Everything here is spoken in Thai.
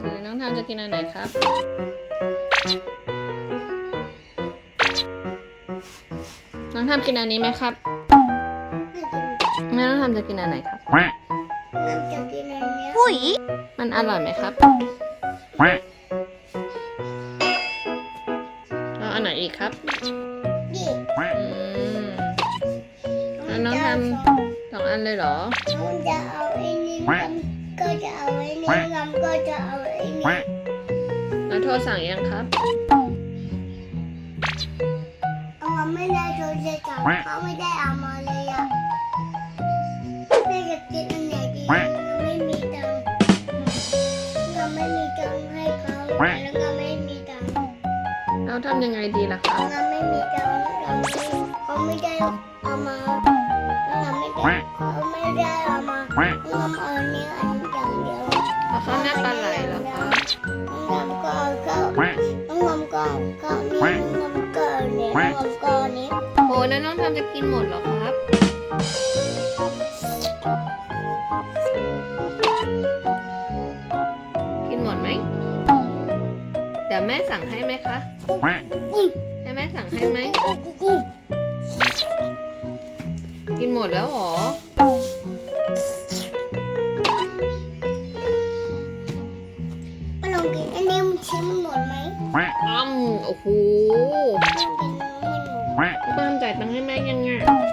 หรือน้องทามจะกินอันไหนครับ น้องทามกินอันนี้ไหมครับ แม่น้องทามจะกินอันไหนครับมันจะกินอันเนี้ยปุ๋ยมันอร่อยไหมครับเอาอันไหนอีกครับนี่อืมแล้วน้องทำสองอันเลยเหรอมันจะเอาไอ้นี่ จะเอาไอ้นี่แล้วโทรสั่งยังครับเอามาไม่ได้โดนจะจับเขาไม่ได้เอามาเลยอะแม่จะกินอันไหนดีเราไม่มีตังค์เราไม่มีตังค์ให้เขาแล้วเราไม่มีตังค์เราทำยังไงดีล่ะครับเราไม่มีตังค์เราไม่เขาไม่ได้เอามาเราไม่ได้เขาไม่ได้เอามาเราเอาอันนี้อันอย่างเดียว เอาข้าวหน้าปลาไหลเหรอครับน้องก็เอาข้าวน้องงำก็เอาข้าวนี่น้องงำก็เอาเนี่ยน้องงำก็เอานี้โอ้แล้วน้องทำจะกินหมดเหรอครับกินหมดไหมเดี๋ยวแม่สั่งให้ไหมคะให้แม่สั่งให้ไหมกินหมดแล้วเหรอ กินอันนี้มันชิมหมดไหมอ้ำโอ้โหลองกินมันหมดพี่ปามจ่ายตังค์ให้แม่ยังไงอืม